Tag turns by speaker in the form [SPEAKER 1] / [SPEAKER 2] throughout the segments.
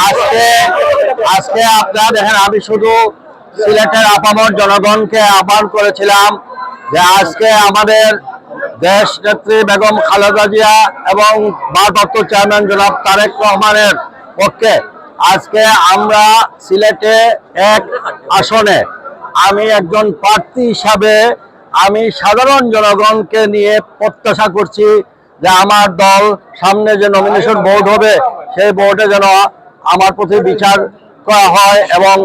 [SPEAKER 1] আজকে আজকে আপনারা দেখেন আমি শুধু সিলেটের আপামর জনগণকে আহ্বান করেছিলাম যে আজকে আমাদের দেশ নেত্রী বেগম খালেদা জিয়া এবং ভারপ্রাপ্ত চেয়ারম্যান জনাব তারেক রহমানের পক্ষে আজকে আমরা সিলেটে এক আসনে আমি একজন প্রার্থী হিসাবে আমি সাধারণ জনগণকে নিয়ে প্রত্যাশা করছি যে আমার দল সামনে যে নমিনেশন বোর্ড হবে, সেই বোর্ডে যেন আমার প্রতি বিচার করা হয় এবং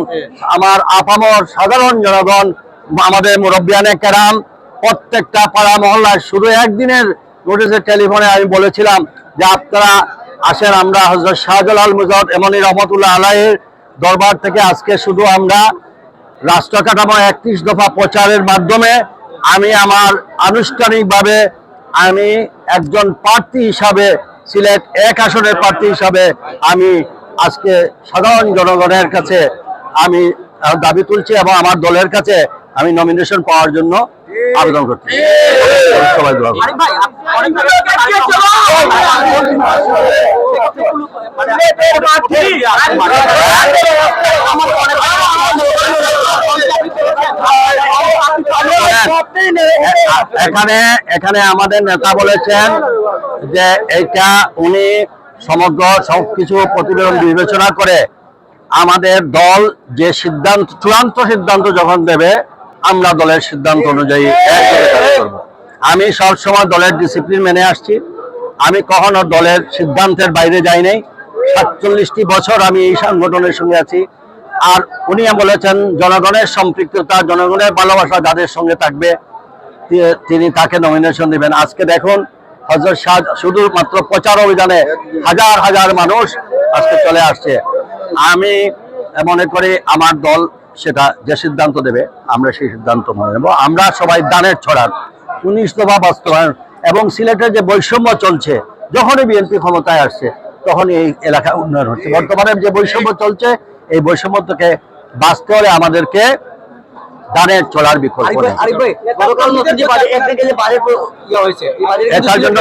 [SPEAKER 1] আমার আপামর সাধারণ জনগণ, আমাদের মুরব্বিয়ানে কেরাম, প্রত্যেকটা পাড়া মহল্লায় শুধু একদিনের নোটিশের টেলিফোনে আমি বলেছিলাম যে আপনারা আসেন, আমরা হজরত শাহজালাল মুজাদ এমনি রহমতুল্লাহ আলাইয়ের দরবার থেকে আজকে শুধু আমরা রাষ্ট্র কাঠামো একত্রিশ দফা প্রচারের মাধ্যমে আমি আমার আনুষ্ঠানিকভাবে আমি একজন প্রার্থী হিসাবে সিলেট এক আসনের প্রার্থী হিসাবে আমি আজকে সাধারণ জনগণের কাছে আমি দাবি তুলছি এবং আমার দলের কাছে আমি নমিনেশন পাওয়ার জন্য আবেদন করছি সবাই দোয়া করুন। এখানে এখানে আমাদের নেতা বলেছেন যে এটা উনি সমগ্র সবকিছু প্রতিবেদন বিবেচনা করে আমাদের দল যে সিদ্ধান্ত, চূড়ান্ত সিদ্ধান্ত যখন দেবে, আমরা দলের সিদ্ধান্ত অনুযায়ী। আমি সবসময় দলের ডিসিপ্লিন মেনে আসছি। আমি কখনো দলের সিদ্ধান্তের বাইরে যাই নাই। সাতচল্লিশটি বছর আমি এই সংগঠনের সঙ্গে আছি। আর উনি বলেছেন, জনগণের সম্পৃক্ততা, জনগণের ভালোবাসা যাদের সঙ্গে থাকবে তিনি তাকে নমিনেশন দিবেন। আজকে দেখুন হজরত শাহ শুধুমাত্র প্রচার অভিযানে হাজার হাজার মানুষ আজকে চলে আসছে। আমি মনে করি আমার দল সেটা যে সিদ্ধান্ত দেবে, আমরা সেই সিদ্ধান্ত মনে নেব। আমরা সবাই দানের ছড়ার উনিশ দফা বাস্তবায়ন এবং সিলেটের যে বৈষম্য চলছে, যখনই বিএনপি ক্ষমতায় আসছে, তখনই এই এলাকা উন্নয়ন হচ্ছে। বর্তমানে যে বৈষম্য চলছে এই বৈষম্যকে বাস করে হলে আমাদেরকে দানের চলার বিকল্প
[SPEAKER 2] ইয়ে
[SPEAKER 1] এটার জন্য